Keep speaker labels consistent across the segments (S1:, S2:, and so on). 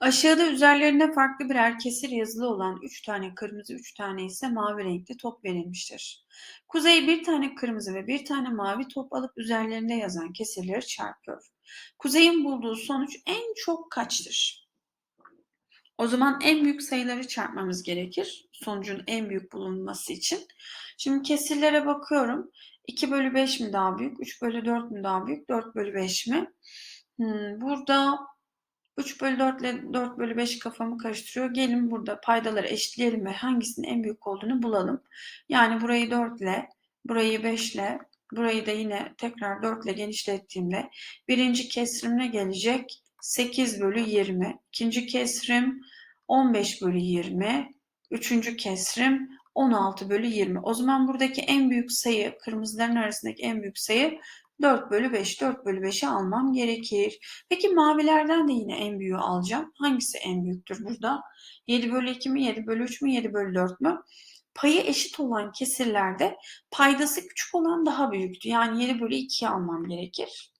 S1: Aşağıda üzerlerinde farklı birer kesir yazılı olan 3 tane kırmızı, 3 tane ise mavi renkli top verilmiştir. Kuzey bir tane kırmızı ve bir tane mavi top alıp üzerlerinde yazan kesirleri çarpıyor. Kuzey'in bulduğu sonuç en çok kaçtır? O zaman en büyük sayıları çarpmamız gerekir. Sonucun en büyük bulunması için. Şimdi kesirlere bakıyorum. 2 bölü 5 mi daha büyük? 3 bölü 4 mü daha büyük? 4 bölü 5 mi? Hmm, burada 3 bölü 4 ile 4 bölü 5 kafamı karıştırıyor. Gelin burada paydaları eşitleyelim ve hangisinin en büyük olduğunu bulalım. Yani burayı 4 ile, burayı 5 ile, burayı da yine tekrar 4 ile genişlettiğimde birinci kesrim ne gelecek? 8 bölü 20. İkinci kesrim 15 bölü 20. Üçüncü kesrim 16 bölü 20. O zaman buradaki en büyük sayı, kırmızıların arasındaki en büyük sayı 4 bölü 5. 4 bölü 5'i almam gerekir. Peki mavilerden de yine en büyüğü alacağım. Hangisi en büyüktür burada? 7 bölü 2 mi, 7 bölü 3 mü, 7 bölü 4 mü? Payı eşit olan kesirlerde paydası küçük olan daha büyüktü. Yani 7 bölü 2'yi almam gerekir.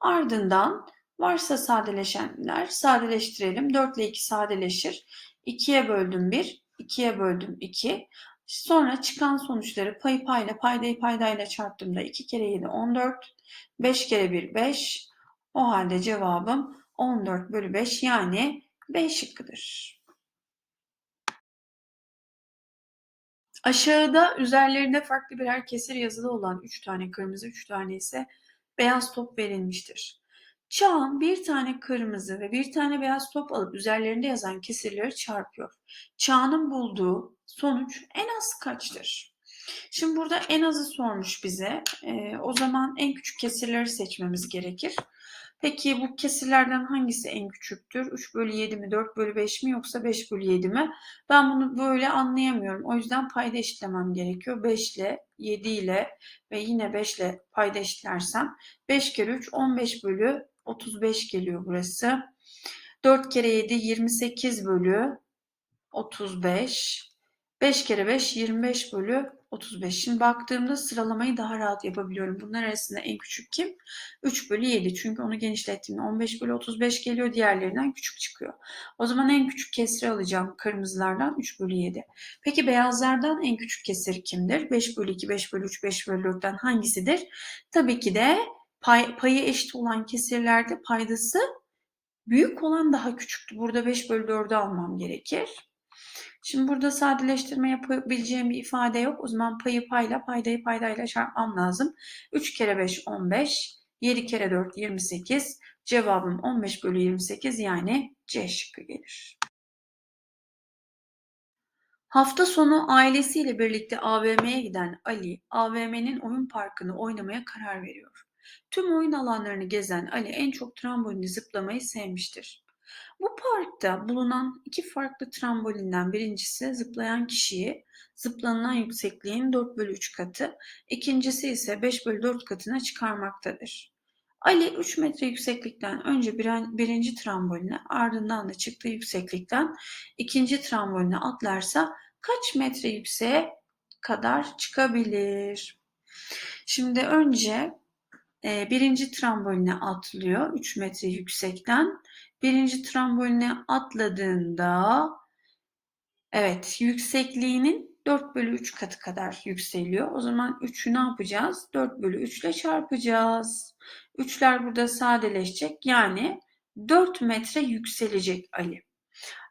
S1: Ardından varsa sadeleşenler sadeleştirelim. 4 ile 2 sadeleşir. 2'ye böldüm 1, 2'ye böldüm 2. Sonra çıkan sonuçları payı payla, paydayı paydayla çarptığımda 2 kere 7 14, 5 kere 1 5. O halde cevabım 14 bölü 5 yani B şıkkıdır. Aşağıda üzerlerinde farklı birer kesir yazılı olan 3 tane kırmızı, 3 tane ise beyaz top verilmiştir. Çağan bir tane kırmızı ve bir tane beyaz top alıp üzerlerinde yazan kesirleri çarpıyor. Çağan'ın bulduğu sonuç en az kaçtır? Şimdi burada en azı sormuş bize. E, o zaman en küçük kesirleri seçmemiz gerekir. Peki bu kesirlerden hangisi en küçüktür? 3 bölü 7 mi, 4 bölü 5 mi yoksa 5 bölü 7 mi? Ben bunu böyle anlayamıyorum. O yüzden payda eşitlemem gerekiyor. 5 ile, 7 ile ve yine 5 ile payda eşitlersem 5 kere 3 15 bölü 35 geliyor burası. 4 kere 7 28 bölü 35. 5 kere 5 25 bölü 35. Şimdi baktığımda sıralamayı daha rahat yapabiliyorum. Bunlar arasında en küçük kim? 3 bölü 7. Çünkü onu genişlettiğimde 15 bölü 35 geliyor. Diğerlerinden küçük çıkıyor. O zaman en küçük kesri alacağım kırmızılardan 3 bölü 7. Peki beyazlardan en küçük kesir kimdir? 5 bölü 2, 5 bölü 3, 5 bölü 4'ten hangisidir? Tabii ki de pay, payı eşit olan kesirlerde paydası büyük olan daha küçüktü. Burada 5 bölü 4'ü almam gerekir. Şimdi burada sadeleştirme yapabileceğim bir ifade yok. O zaman payı payla, paydayı paydayla çarpmam lazım. 3 kere 5 15, 7 kere 4 28. Cevabım 15 bölü 28 yani C şıkkı gelir. Hafta sonu ailesiyle birlikte AVM'ye giden Ali, AVM'nin oyun parkını oynamaya karar veriyor. Tüm oyun alanlarını gezen Ali en çok trambolini zıplamayı sevmiştir. Bu parkta bulunan iki farklı trambolinden birincisi zıplayan kişiyi zıplanılan yüksekliğin 4 bölü 3 katı, ikincisi ise 5 bölü 4 katına çıkarmaktadır. Ali 3 metre yükseklikten önce birinci tramboline ardından da çıktığı yükseklikten ikinci tramboline atlarsa kaç metre yükseğe kadar çıkabilir? Şimdi önce e, birinci tramboline atlıyor 3 metre yüksekten. Birinci tramboline atladığında evet yüksekliğinin 4 bölü 3 katı kadar yükseliyor. O zaman 3'ü ne yapacağız? 4 bölü 3 ile çarpacağız. 3'ler burada sadeleşecek. Yani 4 metre yükselecek Ali.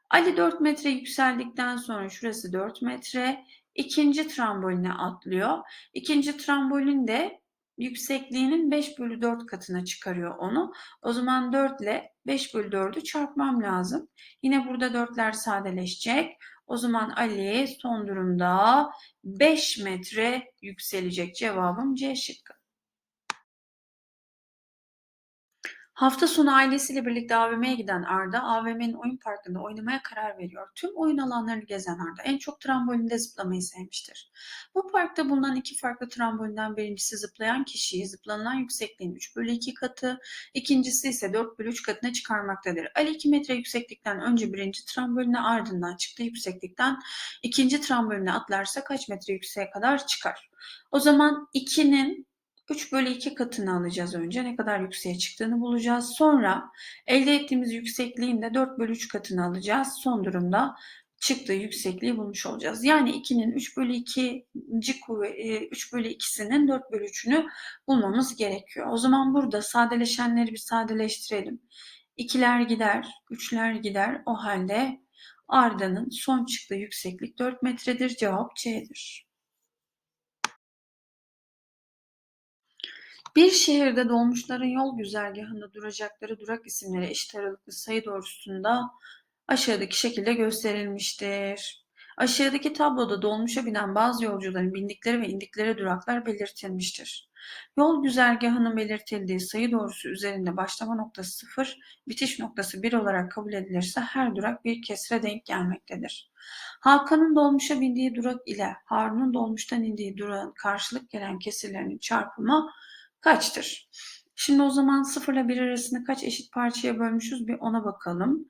S1: Ali 4 metre yükseldikten sonra şurası 4 metre. İkinci tramboline atlıyor. İkinci trambolin de yüksekliğinin 5 bölü 4 katına çıkarıyor onu. O zaman 4 ile 5 bölü 4'ü çarpmam lazım. Yine burada 4'ler sadeleşecek. O zaman Ali son durumda 5 metre yükselecek. Cevabım C şıkkı. Hafta sonu ailesiyle birlikte AVM'ye giden Arda, AVM'nin oyun parkında oynamaya karar veriyor. Tüm oyun alanlarını gezen Arda en çok trambolinde zıplamayı sevmiştir. Bu parkta bulunan iki farklı trambolinden birincisi zıplayan kişiyi zıplanan yüksekliğin 3 bölü 2 katı, ikincisi ise 4 bölü 3 katına çıkarmaktadır. Ali 2 metre yükseklikten önce birinci tramboline ardından çıktığı yükseklikten ikinci tramboline atlarsa kaç metre yükseğe kadar çıkar? O zaman 2'nin 3 bölü 2 katını alacağız önce. Ne kadar yükseğe çıktığını bulacağız. Sonra elde ettiğimiz yüksekliğin de 4 bölü 3 katını alacağız. Son durumda çıktığı yüksekliği bulmuş olacağız. Yani 2'nin 3 bölü 2. kuvve 3 bölü 2'sinin 4 bölü 3'ünü bulmamız gerekiyor. O zaman burada sadeleşenleri bir sadeleştirelim. 2'ler gider, 3'ler gider. O halde Arda'nın son çıktığı yükseklik 4 metredir. Cevap C'dir. Bir şehirde dolmuşların yol güzergahında duracakları durak isimleri eşit aralıklı sayı doğrultusunda aşağıdaki şekilde gösterilmiştir. Aşağıdaki tabloda dolmuşa binen bazı yolcuların bindikleri ve indikleri duraklar belirtilmiştir. Yol güzergahının belirtildiği sayı doğrusu üzerinde başlama noktası 0, bitiş noktası 1 olarak kabul edilirse her durak bir kesre denk gelmektedir. Hakan'ın dolmuşa bindiği durak ile Harun'un dolmuştan indiği durağın karşılık gelen kesirlerinin çarpımı kaçtır? Şimdi o zaman 0 ile 1 arasında kaç eşit parçaya bölmüşüz bir ona bakalım.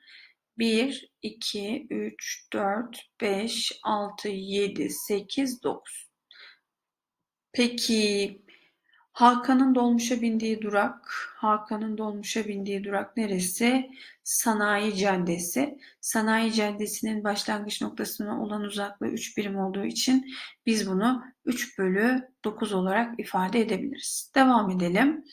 S1: 1, 2, 3, 4, 5, 6, 7, 8, 9. Peki Hakan'ın dolmuşa bindiği durak, Hakan'ın dolmuşa bindiği durak neresi? Sanayi Caddesi. Sanayi Caddesi'nin başlangıç noktasına olan uzaklığı 3 birim olduğu için biz bunu 3 bölü 9 olarak ifade edebiliriz. Devam edelim.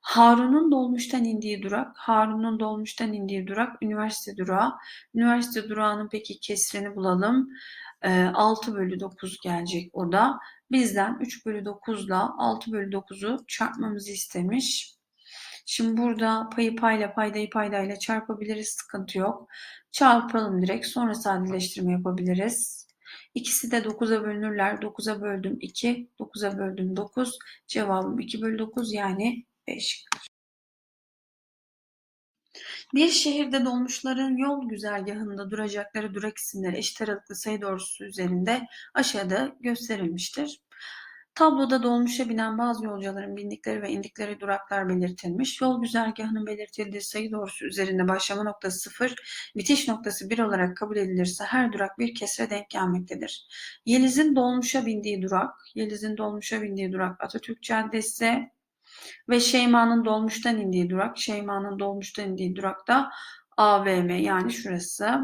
S1: Harun'un dolmuştan indiği durak, Harun'un dolmuştan indiği durak üniversite durağı. Üniversite durağının peki kesrini bulalım. 6 bölü 9 gelecek o da. Bizden 3 bölü 9 ile 6 bölü 9'u çarpmamızı istemiş. Şimdi burada payı payla paydayı paydayla çarpabiliriz. Sıkıntı yok. Çarpalım direkt. Sonra sadeleştirme yapabiliriz. İkisi de 9'a bölünürler. 9'a böldüm 2. 9'a böldüm 9. Cevabım 2 bölü 9 yani 5. Bir şehirde dolmuşların yol güzergahında duracakları durak isimleri eşit aralıklı sayı doğrusu üzerinde aşağıda gösterilmiştir. Tabloda dolmuşa binen bazı yolcuların bindikleri ve indikleri duraklar belirtilmiş. Yol güzergahının belirtildiği sayı doğrusu üzerinde başlama noktası 0, bitiş noktası 1 olarak kabul edilirse her durak bir kesre denk gelmektedir. Yeliz'in dolmuşa bindiği durak, Yeliz'in dolmuşa bindiği durak Atatürk Caddesi, ve Şeyma'nın dolmuştan indiği durak. Şeyma'nın dolmuştan indiği durakta AVM yani şurası.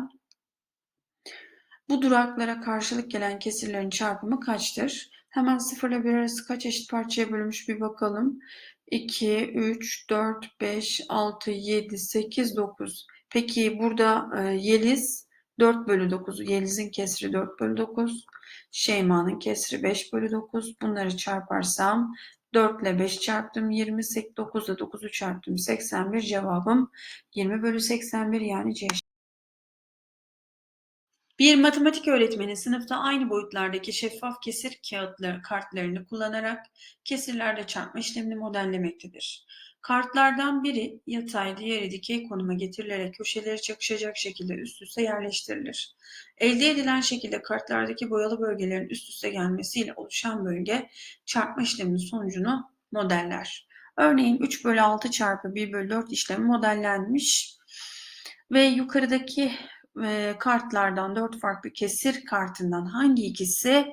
S1: Bu duraklara karşılık gelen kesirlerin çarpımı kaçtır? Hemen 0 ile 1 arası kaç eşit parçaya bölünmüş bir bakalım. 2, 3, 4, 5, 6, 7, 8, 9. Peki burada e, Yeliz 4 bölü 9. Yeliz'in kesri 4 bölü 9. Şeyma'nın kesri 5 bölü 9. Bunları çarparsam 4 ile 5 çarptım 20, 9 ile 9'u çarptım 81 cevabım 20 bölü 81 yani C. Bir matematik öğretmeni sınıfta aynı boyutlardaki şeffaf kesir kağıtları, kartlarını kullanarak kesirlerde çarpma işlemini modellemektedir. Kartlardan biri yatay, diğeri dikey konuma getirilerek köşeleri çakışacak şekilde üst üste yerleştirilir. Elde edilen şekilde kartlardaki boyalı bölgelerin üst üste gelmesiyle oluşan bölge çarpma işleminin sonucunu modeller. Örneğin 3 bölü 6 çarpı 1 bölü 4 işlemi modellenmiş ve yukarıdaki e, kartlardan 4 farklı kesir kartından hangi ikisi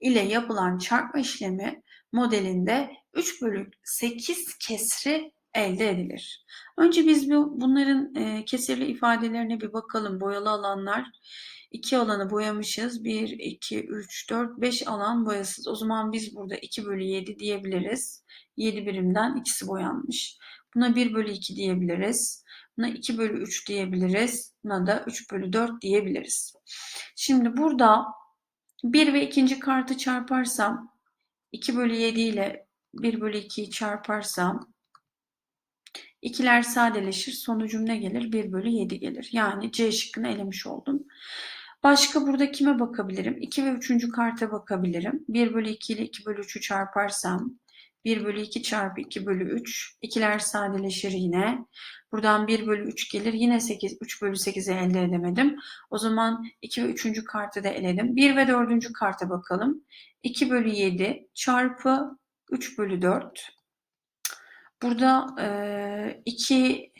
S1: ile yapılan çarpma işlemi modelinde 3 bölü 8 kesri elde edilir. Önce biz bu, bunların e, kesirli ifadelerine bir bakalım. Boyalı alanlar 2 alanı boyamışız. 1, 2, 3, 4, 5 alan boyasız. O zaman biz burada 2 bölü 7 diyebiliriz. 7 birimden ikisi boyanmış. Buna 1 bölü 2 diyebiliriz. Buna 2 bölü 3 diyebiliriz. Buna da 3 bölü 4 diyebiliriz. Şimdi burada 1 ve ikinci kartı çarparsam 2 bölü 7 ile 1 bölü 2'yi çarparsam ikiler sadeleşir. Sonucum ne gelir? 1 bölü 7 gelir. Yani C şıkkını elemiş oldum. Başka burada kime bakabilirim? 2 ve 3. karta bakabilirim. 1 bölü 2 ile 2 bölü 3'ü çarparsam 1 bölü 2 çarpı 2 bölü 3. İkiler sadeleşir yine. Buradan 1 bölü 3 gelir. Yine 8, 3 bölü 8'i elde edemedim. O zaman 2 ve 3. kartı da eledim. 1 ve 4. karta bakalım. 2 bölü 7 çarpı 3 bölü 4. Burada e, 2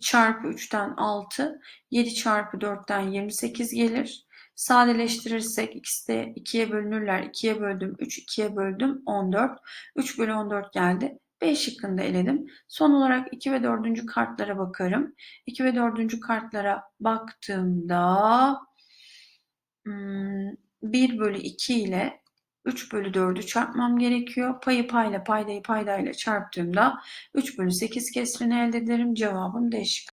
S1: çarpı 3'ten 6, 7 çarpı 4'ten 28 gelir. Sadeleştirirsek ikisi de 2'ye bölünürler. 2'ye böldüm 3, 2'ye böldüm 14. 3 bölü 14 geldi. B şıkkını eledim. Son olarak 2 ve 4. kartlara bakarım. 2 ve 4. kartlara baktığımda 1 bölü 2 ile 3 bölü 4'ü çarpmam gerekiyor. Payı payla paydayı paydayla çarptığımda 3 bölü 8 kesrini elde ederim. Cevabım D şıkkı.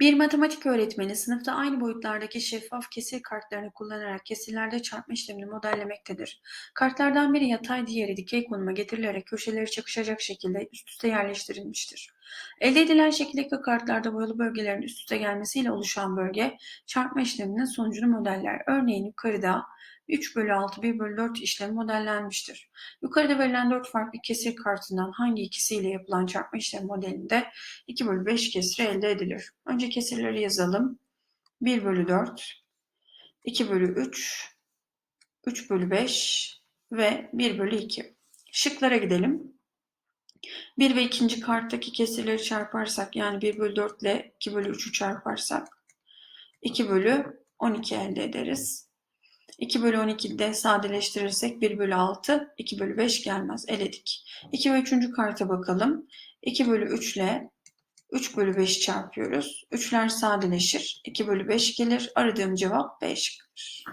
S1: Bir matematik öğretmeni sınıfta aynı boyutlardaki şeffaf kesir kartlarını kullanarak kesirlerde çarpma işlemini modellemektedir. Kartlardan biri yatay, diğeri dikey konuma getirilerek köşeleri çakışacak şekilde üst üste yerleştirilmiştir. Elde edilen şekildeki kartlarda boyalı bölgelerin üst üste gelmesiyle oluşan bölge çarpma işleminin sonucunu modeller. Örneğin yukarıda 3 bölü 6, 1 bölü 4 işlemi modellenmiştir. Yukarıda verilen 4 farklı kesir kartından hangi ikisiyle yapılan çarpma işlemi modelinde 2 bölü 5 kesiri elde edilir? Önce kesirleri yazalım. 1 bölü 4, 2 bölü 3, 3 bölü 5 ve 1 bölü 2. Şıklara gidelim. 1 ve 2. karttaki kesirleri çarparsak yani 1 bölü 4 ile 2 bölü 3'ü çarparsak 2 bölü 12 elde ederiz. 2 bölü 12'de sadeleştirirsek 1 bölü 6, 2 bölü 5 gelmez. Eledik. 2 ve 3. karta bakalım. 2 bölü 3 ile 3 bölü 5 çarpıyoruz. 3'ler sadeleşir. 2 bölü 5 gelir. Aradığım cevap B şıkkıdır.